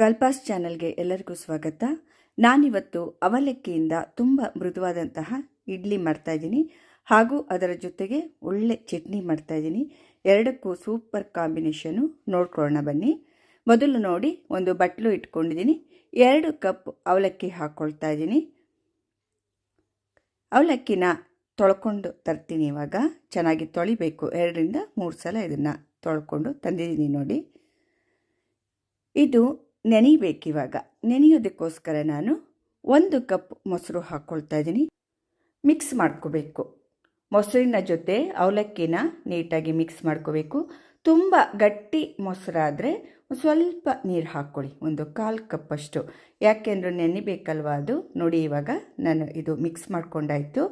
ಕಲ್ಪಾಸ್ ಚಾನಲ್ಗೆ ಎಲ್ಲರಿಗೂ ಸ್ವಾಗತ. ನಾನಿವತ್ತು ಅವಲಕ್ಕಿಯಿಂದ ತುಂಬ ಮೃದುವಾದಂತಹ ಇಡ್ಲಿ ಮಾಡ್ತಾ ಇದ್ದೀನಿ. ಹಾಗೂ ಅದರ ಜೊತೆಗೆ ಒಳ್ಳೆ ಚಟ್ನಿ ಮಾಡ್ತಾ ಇದ್ದೀನಿ. ಎರಡಕ್ಕೂ ಸೂಪರ್ ಕಾಂಬಿನೇಷನು ನೋಡ್ಕೊಳ್ಳೋಣ ಬನ್ನಿ. ಮೊದಲು ನೋಡಿ, ಒಂದು ಬಟ್ಲು ಇಟ್ಕೊಂಡಿದ್ದೀನಿ. ಎರಡು ಕಪ್ ಅವಲಕ್ಕಿ ಹಾಕ್ಕೊಳ್ತಾ ಇದ್ದೀನಿ. ಅವಲಕ್ಕಿನ ತೊಳ್ಕೊಂಡು ತರ್ತೀನಿ ಇವಾಗ. ಚೆನ್ನಾಗಿ ತೊಳಿಬೇಕು. ಎರಡರಿಂದ ಮೂರು ಸಲ ಇದನ್ನು ತೊಳ್ಕೊಂಡು ತಂದಿದ್ದೀನಿ ನೋಡಿ. ಇದು ನೆನೆಯಬೇಕಿವಾಗ ನೆನೆಯೋದಕ್ಕೋಸ್ಕರ ನಾನು ಒಂದು ಕಪ್ ಮೊಸರು ಹಾಕ್ಕೊಳ್ತಾ ಇದ್ದೀನಿ. ಮಿಕ್ಸ್ ಮಾಡ್ಕೋಬೇಕು. ಮೊಸರಿನ ಜೊತೆ ಅವಲಕ್ಕಿನ ನೀಟಾಗಿ ಮಿಕ್ಸ್ ಮಾಡ್ಕೋಬೇಕು. ತುಂಬ ಗಟ್ಟಿ ಮೊಸರಾದರೆ ಸ್ವಲ್ಪ ನೀರು ಹಾಕ್ಕೊಳ್ಳಿ. ಒಂದು ಕಾಲು ಕಪ್ಪಷ್ಟು ಯಾಕೆಂದ್ರೆ ನೆನಿಬೇಕಲ್ವಾ ಅದು? ನೋಡಿ ಇವಾಗ ನಾನು ಇದು ಮಿಕ್ಸ್ ಮಾಡ್ಕೊಂಡಾಯಿತು.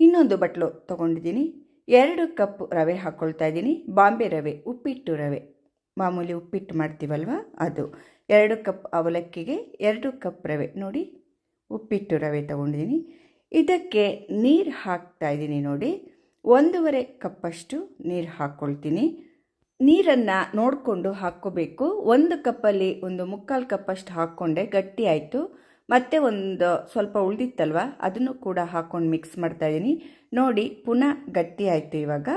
ಇನ್ನೊಂದು ಬಟ್ಲು ತೊಗೊಂಡಿದ್ದೀನಿ. ಎರಡು ಕಪ್ ರವೆ ಹಾಕ್ಕೊಳ್ತಾ ಇದ್ದೀನಿ. ಬಾಂಬೆ ರವೆ, ಉಪ್ಪಿಟ್ಟು ರವೆ. ಮಾಮೂಲಿ ಉಪ್ಪಿಟ್ಟು ಮಾಡ್ತೀವಲ್ವ? ಅದು. ಎರಡು ಕಪ್ ಅವಲಕ್ಕಿಗೆ ಎರಡು ಕಪ್ ರವೆ. ನೋಡಿ, ಉಪ್ಪಿಟ್ಟು ರವೆ ತಗೊಂಡಿದ್ದೀನಿ ಇದಕ್ಕೆ ನೀರು ಹಾಕ್ತಾ ಇದ್ದೀನಿ ನೋಡಿ. ಒಂದೂವರೆ ಕಪ್ಪಷ್ಟು ನೀರು ಹಾಕ್ಕೊಳ್ತೀನಿ ನೀರನ್ನು ನೋಡಿಕೊಂಡು ಹಾಕ್ಕೋಬೇಕು. ಒಂದು ಕಪ್ಪಲ್ಲಿ ಒಂದು ಮುಕ್ಕಾಲು ಕಪ್ಪಷ್ಟು ಹಾಕ್ಕೊಂಡೆ, ಗಟ್ಟಿ ಆಯಿತು. ಮತ್ತೆ ಒಂದು ಸ್ವಲ್ಪ ಉಳಿದಿತ್ತಲ್ವ, ಅದನ್ನು ಕೂಡ ಹಾಕ್ಕೊಂಡು ಮಿಕ್ಸ್ ಮಾಡ್ತಾ ಇದ್ದೀನಿ ನೋಡಿ, ಪುನಃ ಗಟ್ಟಿ ಆಯಿತು ಇವಾಗ.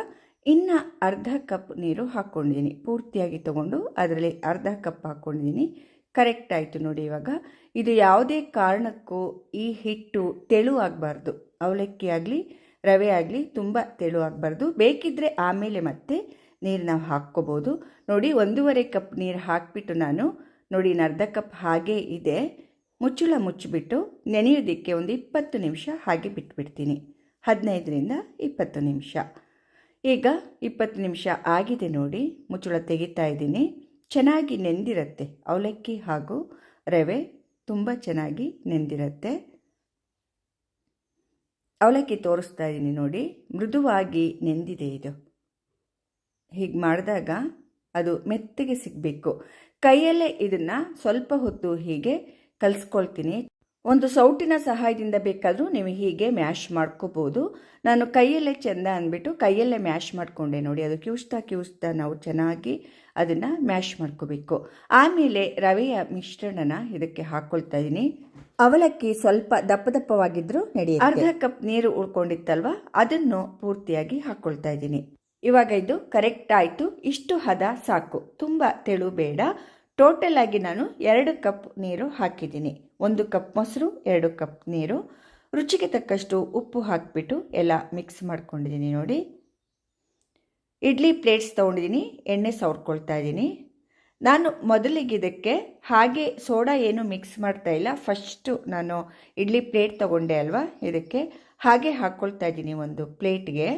ಇನ್ನು ಅರ್ಧ ಕಪ್ ನೀರು ಹಾಕ್ಕೊಂಡಿದ್ದೀನಿ. ಪೂರ್ತಿಯಾಗಿ ತಗೊಂಡು ಅದರಲ್ಲಿ ಅರ್ಧ ಕಪ್ ಹಾಕ್ಕೊಂಡಿದ್ದೀನಿ. ಕರೆಕ್ಟ್ ಆಯಿತು ನೋಡಿ ಇವಾಗ. ಇದು ಯಾವುದೇ ಕಾರಣಕ್ಕೂ ಈ ಹಿಟ್ಟು ತೆಳು ಆಗಬಾರ್ದು. ಅವಲಕ್ಕಿ ಆಗಲಿ, ರವೆ ಆಗಲಿ ತುಂಬ ತೆಳು ಆಗಬಾರ್ದು. ಬೇಕಿದ್ದರೆ ಆಮೇಲೆ ಮತ್ತೆ ನೀರು ನಾವು ಹಾಕ್ಕೋಬೋದು. ನೋಡಿ, ಒಂದೂವರೆ ಕಪ್ ನೀರು ಹಾಕಿಬಿಟ್ಟು ನಾನು ನೋಡಿ ಇನ್ನು ಅರ್ಧ ಕಪ್ ಹಾಗೇ ಇದೆ. ಮುಚ್ಚುಳ ಮುಚ್ಚಿಬಿಟ್ಟು ನೆನೆಯೋದಕ್ಕೆ ಒಂದು ಇಪ್ಪತ್ತು ನಿಮಿಷ ಹಾಗೆ ಬಿಟ್ಬಿಡ್ತೀನಿ. ಹದಿನೈದರಿಂದ ಇಪ್ಪತ್ತು ನಿಮಿಷ. ಈಗ ಇಪ್ಪತ್ತು ನಿಮಿಷ ಆಗಿದೆ ನೋಡಿ, ಮುಚ್ಚಳ ತೆಗಿತಾ ಇದ್ದೀನಿ. ಚೆನ್ನಾಗಿ ನೆಂದಿರುತ್ತೆ. ಅವಲಕ್ಕಿ ಹಾಗೂ ರವೆ ತುಂಬ ಚೆನ್ನಾಗಿ ನೆಂದಿರುತ್ತೆ. ಅವಲಕ್ಕಿ ತೋರಿಸ್ತಾ ಇದ್ದೀನಿ ನೋಡಿ, ಮೃದುವಾಗಿ ನೆಂದಿದೆ ಇದು. ಹೀಗೆ ಮಾಡಿದಾಗ ಅದು ಮೆತ್ತಗೆ ಸಿಗಬೇಕು. ಕೈಯಲ್ಲೇ ಇದನ್ನು ಸ್ವಲ್ಪ ಹೊತ್ತು ಹೀಗೆ ಕಲಿಸ್ಕೊಳ್ತೀನಿ. ಒಂದು ಸೌಟಿನ ಸಹಾಯದಿಂದ ಬೇಕಾದರೂ ನೀವು ಹೀಗೆ ಮ್ಯಾಶ್ ಮಾಡ್ಕೋಬೋದು. ನಾನು ಕೈಯಲ್ಲೇ ಚೆಂದ ಅಂದ್ಬಿಟ್ಟು ಕೈಯಲ್ಲೇ ಮ್ಯಾಶ್ ಮಾಡಿಕೊಂಡೆ ನೋಡಿ, ಅದು ಕ್ಯೂಸ್ತಾ ಕ್ಯೂಸ್ತಾ ನಾವು ಚೆನ್ನಾಗಿ ಅದನ್ನು ಮ್ಯಾಶ್ ಮಾಡ್ಕೋಬೇಕು. ಆಮೇಲೆ ರವೆಯ ಮಿಶ್ರಣನ ಇದಕ್ಕೆ ಹಾಕ್ಕೊಳ್ತಾ ಇದ್ದೀನಿ ಅವಲಕ್ಕಿ ಸ್ವಲ್ಪ ದಪ್ಪ ದಪ್ಪವಾಗಿದ್ದರೂ ನಡೆಯುತ್ತೆ. ಅರ್ಧ ಕಪ್ ನೀರು ಉಳ್ಕೊಂಡಿತ್ತಲ್ವ? ಅದನ್ನು ಪೂರ್ತಿಯಾಗಿ ಹಾಕ್ಕೊಳ್ತಾ ಇದ್ದೀನಿ ಇವಾಗ ಇದು ಕರೆಕ್ಟ್ ಆಯಿತು. ಇಷ್ಟು ಹದ ಸಾಕು. ತುಂಬ ತೆಳು ಬೇಡ. ಟೋಟಲ್ ಆಗಿ ನಾನು ಎರಡು ಕಪ್ ನೀರು ಹಾಕಿದ್ದೀನಿ. ಒಂದು ಕಪ್ ಮೊಸರು, ಎರಡು ಕಪ್ ನೀರು. ರುಚಿಗೆ ತಕ್ಕಷ್ಟು ಉಪ್ಪು ಹಾಕಿಬಿಟ್ಟು ಎಲ್ಲ ಮಿಕ್ಸ್ ಮಾಡ್ಕೊಂಡಿದ್ದೀನಿ ನೋಡಿ. ಇಡ್ಲಿ ಪ್ಲೇಟ್ಸ್ ತೊಗೊಂಡಿದ್ದೀನಿ, ಎಣ್ಣೆ ಸವರ್ಕೊಳ್ತಾ ಇದ್ದೀನಿ. ನಾನು ಮೊದಲಿಗೆ ಇದಕ್ಕೆ ಹಾಗೆ ಸೋಡಾ ಏನು ಮಿಕ್ಸ್ ಮಾಡ್ತಾ ಇಲ್ಲ ಫಸ್ಟು ನಾನು ಇಡ್ಲಿ ಪ್ಲೇಟ್ ತೊಗೊಂಡೆ ಅಲ್ವಾ, ಇದಕ್ಕೆ ಹಾಗೆ ಹಾಕ್ಕೊಳ್ತಾ ಇದ್ದೀನಿ ಒಂದು ಪ್ಲೇಟ್ಗೆ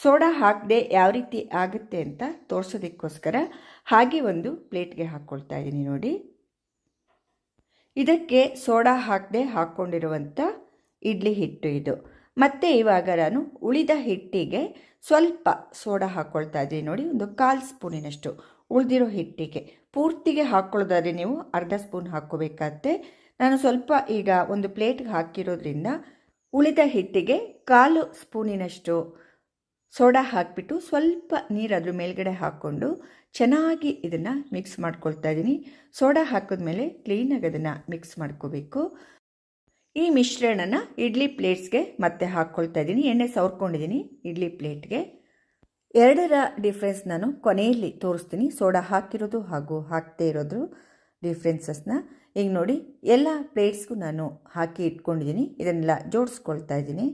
ಸೋಡಾ ಹಾಕದೆ ಯಾವ ರೀತಿ ಆಗುತ್ತೆ ಅಂತ ತೋರಿಸೋದಕ್ಕೋಸ್ಕರ ಹಾಗೆ ಒಂದು ಪ್ಲೇಟ್ಗೆ ಹಾಕ್ಕೊಳ್ತಾ ಇದ್ದೀನಿ ನೋಡಿ. ಇದಕ್ಕೆ ಸೋಡಾ ಹಾಕದೆ ಹಾಕ್ಕೊಂಡಿರುವಂಥ ಇಡ್ಲಿ ಹಿಟ್ಟು ಇದು. ಮತ್ತು ಇವಾಗ ನಾನು ಉಳಿದ ಹಿಟ್ಟಿಗೆ ಸ್ವಲ್ಪ ಸೋಡಾ ಹಾಕ್ಕೊಳ್ತಾ ಇದ್ದೀನಿ ನೋಡಿ, ಒಂದು ಕಾಲು ಸ್ಪೂನಿನಷ್ಟು ಉಳಿದಿರೋ ಹಿಟ್ಟಿಗೆ. ಪೂರ್ತಿಗೆ ಹಾಕ್ಕೊಳ್ಳೋದಾದ್ರೆ ನೀವು ಅರ್ಧ ಸ್ಪೂನ್ ಹಾಕ್ಕೋಬೇಕಾಗತ್ತೆ. ನಾನು ಸ್ವಲ್ಪ ಈಗ ಒಂದು ಪ್ಲೇಟ್ಗೆ ಹಾಕಿರೋದ್ರಿಂದ ಉಳಿದ ಹಿಟ್ಟಿಗೆ ಕಾಲು ಸ್ಪೂನಿನಷ್ಟು ಸೋಡಾ ಹಾಕಿಬಿಟ್ಟು ಸ್ವಲ್ಪ ನೀರು ಅದ್ರ ಮೇಲ್ಗಡೆ ಹಾಕ್ಕೊಂಡು ಚೆನ್ನಾಗಿ ಇದನ್ನು ಮಿಕ್ಸ್ ಮಾಡ್ಕೊಳ್ತಾ ಇದ್ದೀನಿ ಸೋಡಾ ಹಾಕಿದ್ಮೇಲೆ ಕ್ಲೀನಾಗಿ ಅದನ್ನು ಮಿಕ್ಸ್ ಮಾಡ್ಕೋಬೇಕು. ಈ ಮಿಶ್ರಣನ ಇಡ್ಲಿ ಪ್ಲೇಟ್ಸ್ಗೆ ಮತ್ತೆ ಹಾಕ್ಕೊಳ್ತಾ ಇದ್ದೀನಿ ಎಣ್ಣೆ ಸವರ್ಕೊಂಡಿದ್ದೀನಿ ಇಡ್ಲಿ ಪ್ಲೇಟ್ಗೆ ಎರಡರ ಡಿಫ್ರೆನ್ಸ್ ನಾನು ಕೊನೆಯಲ್ಲಿ ತೋರಿಸ್ತೀನಿ. ಸೋಡಾ ಹಾಕಿರೋದು ಹಾಗೂ ಹಾಕದೇ ಇರೋದು ಡಿಫ್ರೆನ್ಸಸ್ನ ಈಗ ನೋಡಿ, ಎಲ್ಲ ಪ್ಲೇಟ್ಸ್ಗೂ ನಾನು ಹಾಕಿ ಇಟ್ಕೊಂಡಿದ್ದೀನಿ ಇದನ್ನೆಲ್ಲ ಜೋಡಿಸ್ಕೊಳ್ತಾ ಇದ್ದೀನಿ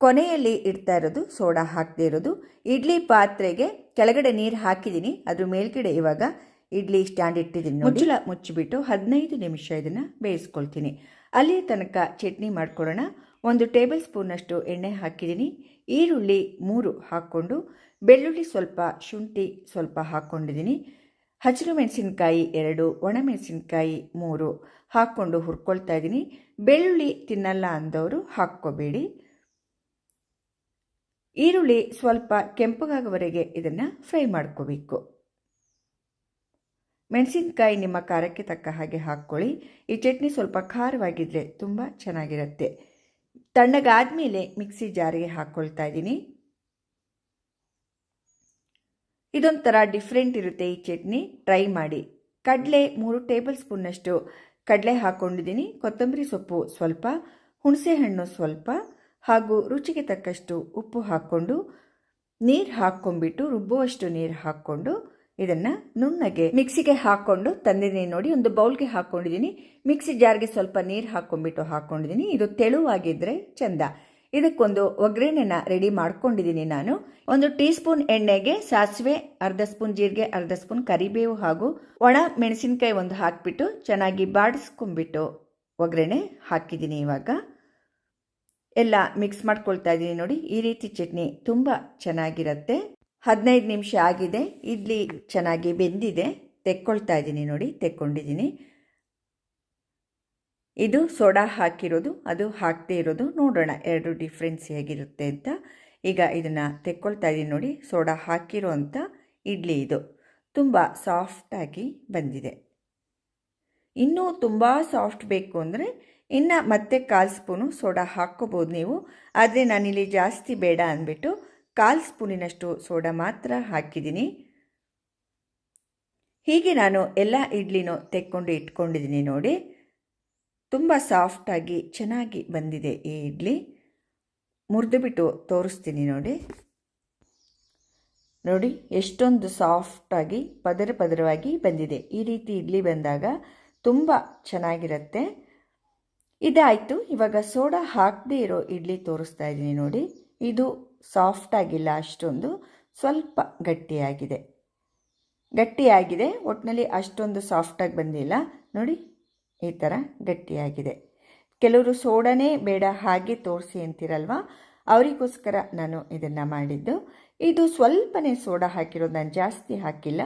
ಕೊನೆಯಲ್ಲಿ ಇಡ್ತಾ ಇರೋದು ಸೋಡಾ ಹಾಕದೇ ಇರೋದು. ಇಡ್ಲಿ ಪಾತ್ರೆಗೆ ಕೆಳಗಡೆ ನೀರು ಹಾಕಿದ್ದೀನಿ. ಅದ್ರ ಮೇಲ್ಗಡೆ ಇವಾಗ ಇಡ್ಲಿ ಸ್ಟ್ಯಾಂಡ್ ಇಟ್ಟಿದ್ದೀನಿ ಮುಚ್ಚಳ ಮುಚ್ಚಿಬಿಟ್ಟು ಹದಿನೈದು ನಿಮಿಷ ಇದನ್ನು ಬೇಯಿಸ್ಕೊಳ್ತೀನಿ. ಅಲ್ಲಿ ತನಕ ಚಟ್ನಿ ಮಾಡ್ಕೊಳ್ಳೋಣ. ಒಂದು ಟೇಬಲ್ ಸ್ಪೂನಷ್ಟು ಎಣ್ಣೆ ಹಾಕಿದ್ದೀನಿ. ಈರುಳ್ಳಿ ಮೂರು ಹಾಕ್ಕೊಂಡು, ಬೆಳ್ಳುಳ್ಳಿ ಸ್ವಲ್ಪ, ಶುಂಠಿ ಸ್ವಲ್ಪ ಹಾಕ್ಕೊಂಡಿದ್ದೀನಿ ಹಸಿರು ಮೆಣಸಿನ್ಕಾಯಿ ಎರಡು, ಒಣಮೆಣಸಿನ್ಕಾಯಿ ಮೂರು ಹಾಕ್ಕೊಂಡು ಹುರ್ಕೊಳ್ತಾ ಇದ್ದೀನಿ. ಬೆಳ್ಳುಳ್ಳಿ ತಿನ್ನಲ್ಲ ಅಂದವರು ಹಾಕ್ಕೋಬೇಡಿ. ಈರುಳ್ಳಿ ಸ್ವಲ್ಪ ಕೆಂಪಗಾಗುವವರೆಗೆ ಇದನ್ನು ಫ್ರೈ ಮಾಡ್ಕೋಬೇಕು. ಮೆಣಸಿನ್ಕಾಯಿ ನಿಮ್ಮ ಖಾರಕ್ಕೆ ತಕ್ಕ ಹಾಗೆ ಹಾಕ್ಕೊಳ್ಳಿ. ಈ ಚಟ್ನಿ ಸ್ವಲ್ಪ ಖಾರವಾಗಿದ್ದರೆ ತುಂಬ ಚೆನ್ನಾಗಿರುತ್ತೆ. ತಣ್ಣಗಾದ ಮೇಲೆ ಮಿಕ್ಸಿ ಜಾರಿಗೆ ಹಾಕ್ಕೊಳ್ತಾ ಇದ್ದೀನಿ. ಇದೊಂಥರ ಡಿಫ್ರೆಂಟ್ ಇರುತ್ತೆ ಈ ಚಟ್ನಿ. ಟ್ರೈ ಮಾಡಿ. ಕಡಲೆ ಮೂರು ಟೇಬಲ್ ಸ್ಪೂನ್ನಷ್ಟು ಕಡಲೆ ಹಾಕ್ಕೊಂಡಿದ್ದೀನಿ. ಕೊತ್ತಂಬರಿ ಸೊಪ್ಪು ಸ್ವಲ್ಪ, ಹುಣಸೆಹಣ್ಣು ಸ್ವಲ್ಪ ಹಾಗೂ ರುಚಿಗೆ ತಕ್ಕಷ್ಟು ಉಪ್ಪು ಹಾಕ್ಕೊಂಡು ನೀರು ಹಾಕ್ಕೊಂಡ್ಬಿಟ್ಟು, ರುಬ್ಬುವಷ್ಟು ನೀರು ಹಾಕ್ಕೊಂಡು ಇದನ್ನು ನುಣ್ಣಗೆ ಮಿಕ್ಸಿಗೆ ಹಾಕ್ಕೊಂಡು ತಂದಿದ್ದೀನಿ ನೋಡಿ, ಒಂದು ಬೌಲ್ಗೆ ಹಾಕ್ಕೊಂಡಿದ್ದೀನಿ. ಮಿಕ್ಸಿ ಜಾರ್ಗೆ ಸ್ವಲ್ಪ ನೀರು ಹಾಕ್ಕೊಂಡ್ಬಿಟ್ಟು ಹಾಕ್ಕೊಂಡಿದ್ದೀನಿ. ಇದು ತೆಳುವಾಗಿದ್ದರೆ ಚೆಂದ. ಇದಕ್ಕೊಂದು ಒಗ್ಗರಣೆನ ರೆಡಿ ಮಾಡ್ಕೊಂಡಿದ್ದೀನಿ ನಾನು. ಒಂದು ಟೀ ಸ್ಪೂನ್ ಎಣ್ಣೆಗೆ ಸಾಸಿವೆ, ಅರ್ಧ ಸ್ಪೂನ್ ಜೀರಿಗೆ, ಅರ್ಧ ಸ್ಪೂನ್ ಕರಿಬೇವು ಹಾಗೂ ಒಣ ಮೆಣಸಿನಕಾಯಿ ಒಂದು ಹಾಕಿಬಿಟ್ಟು ಚೆನ್ನಾಗಿ ಬಾಡಿಸ್ಕೊಂಡ್ಬಿಟ್ಟು ಒಗ್ಗರಣೆ ಹಾಕಿದ್ದೀನಿ ಇವಾಗ. ಎಲ್ಲ ಮಿಕ್ಸ್ ಮಾಡ್ಕೊಳ್ತಾ ಇದ್ದೀನಿ ನೋಡಿ. ಈ ರೀತಿ ಚಟ್ನಿ ತುಂಬ ಚೆನ್ನಾಗಿರುತ್ತೆ. ಹದಿನೈದು ನಿಮಿಷ ಆಗಿದೆ. ಇಡ್ಲಿ ಚೆನ್ನಾಗಿ ಬೆಂದಿದೆ. ತೆಕ್ಕೊಳ್ತಾ ಇದ್ದೀನಿ ನೋಡಿ. ತೆಕ್ಕೊಂಡಿದ್ದೀನಿ. ಇದು ಸೋಡಾ ಹಾಕಿರೋದು. ಅದು ಹಾಕದೇ ಇರೋದು. ನೋಡೋಣ ಎರಡು ಡಿಫ್ರೆನ್ಸ್ ಹೇಗಿರುತ್ತೆ ಅಂತ. ಈಗ ಇದನ್ನು ತೆಕ್ಕೊಳ್ತಾ ಇದ್ದೀನಿ ನೋಡಿ. ಸೋಡಾ ಹಾಕಿರೋ ಇಡ್ಲಿ ಇದು. ತುಂಬ ಸಾಫ್ಟಾಗಿ ಬಂದಿದೆ. ಇನ್ನೂ ತುಂಬ ಸಾಫ್ಟ್ ಬೇಕು ಅಂದರೆ ಇನ್ನು ಮತ್ತೆ ಕಾಲು ಸ್ಪೂನು ಸೋಡಾ ಹಾಕ್ಕೋಬೋದು ನೀವು. ಆದರೆ ನಾನಿಲ್ಲಿ ಜಾಸ್ತಿ ಬೇಡ ಅಂದ್ಬಿಟ್ಟು ಕಾಲು ಸ್ಪೂನಿನಷ್ಟು ಸೋಡಾ ಮಾತ್ರ ಹಾಕಿದ್ದೀನಿ. ಹೀಗೆ ನಾನು ಎಲ್ಲ ಇಡ್ಲಿನೂ ತೆಕ್ಕೊಂಡು ಇಟ್ಕೊಂಡಿದ್ದೀನಿ ನೋಡಿ. ತುಂಬ ಸಾಫ್ಟಾಗಿ ಚೆನ್ನಾಗಿ ಬಂದಿದೆ ಈ ಇಡ್ಲಿ. ಮುರಿದುಬಿಟ್ಟು ತೋರಿಸ್ತೀನಿ ನೋಡಿ. ನೋಡಿ, ಎಷ್ಟೊಂದು ಸಾಫ್ಟಾಗಿ ಪದರ ಪದರವಾಗಿ ಬಂದಿದೆ. ಈ ರೀತಿ ಇಡ್ಲಿ ಬಂದಾಗ ತುಂಬ ಚೆನ್ನಾಗಿರುತ್ತೆ. ಇದಾಯಿತು. ಇವಾಗ ಸೋಡಾ ಹಾಕದೇ ಇರೋ ಇಡ್ಲಿ ತೋರಿಸ್ತಾ ಇದ್ದೀನಿ ನೋಡಿ. ಇದು ಸಾಫ್ಟ್ ಆಗಿಲ್ಲ ಅಷ್ಟೊಂದು. ಸ್ವಲ್ಪ ಗಟ್ಟಿಯಾಗಿದೆ. ಗಟ್ಟಿಯಾಗಿದೆ. ಒಟ್ಟಿನಲ್ಲಿ ಅಷ್ಟೊಂದು ಸಾಫ್ಟಾಗಿ ಬಂದಿಲ್ಲ. ನೋಡಿ, ಈ ಥರ ಗಟ್ಟಿಯಾಗಿದೆ. ಕೆಲವರು ಸೋಡಾನೇ ಬೇಡ ಹಾಗೆ ತೋರಿಸಿ ಅಂತಿರಲ್ವ? ಅವರಿಗೋಸ್ಕರ ನಾನು ಇದನ್ನು ಮಾಡಿದ್ದು. ಇದು ಸ್ವಲ್ಪನೇ ಸೋಡಾ ಹಾಕಿರೋದು, ನಾನು ಜಾಸ್ತಿ ಹಾಕಿಲ್ಲ.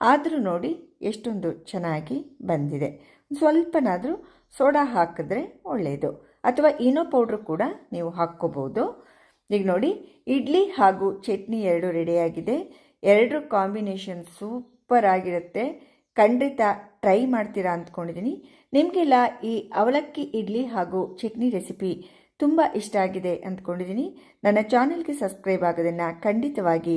ಆದರೂ ನೋಡಿ ಎಷ್ಟೊಂದು ಚೆನ್ನಾಗಿ ಬಂದಿದೆ. ಸ್ವಲ್ಪನಾದರೂ ಸೋಡಾ ಹಾಕಿದ್ರೆ ಒಳ್ಳೆಯದು ಅಥವಾ ಇನೋ ಪೌಡ್ರ್ ಕೂಡ ನೀವು ಹಾಕ್ಕೋಬೋದು. ಈಗ ನೋಡಿ, ಇಡ್ಲಿ ಹಾಗೂ ಚಟ್ನಿ ಎರಡು ರೆಡಿಯಾಗಿದೆ. ಎರಡರ ಕಾಂಬಿನೇಷನ್ ಸೂಪರ್ ಆಗಿರುತ್ತೆ. ಖಂಡಿತ ಟ್ರೈ ಮಾಡ್ತೀರಾ ಅಂದ್ಕೊಂಡಿದ್ದೀನಿ. ನಿಮಗೆಲ್ಲ ಈ ಅವಲಕ್ಕಿ ಇಡ್ಲಿ ಹಾಗೂ ಚಟ್ನಿ ರೆಸಿಪಿ ತುಂಬ ಇಷ್ಟ ಆಗಿದೆ ಅಂದ್ಕೊಂಡಿದ್ದೀನಿ. ನನ್ನ ಚಾನೆಲ್ಗೆ ಸಬ್ಸ್ಕ್ರೈಬ್ ಆಗೋದನ್ನು ಖಂಡಿತವಾಗಿ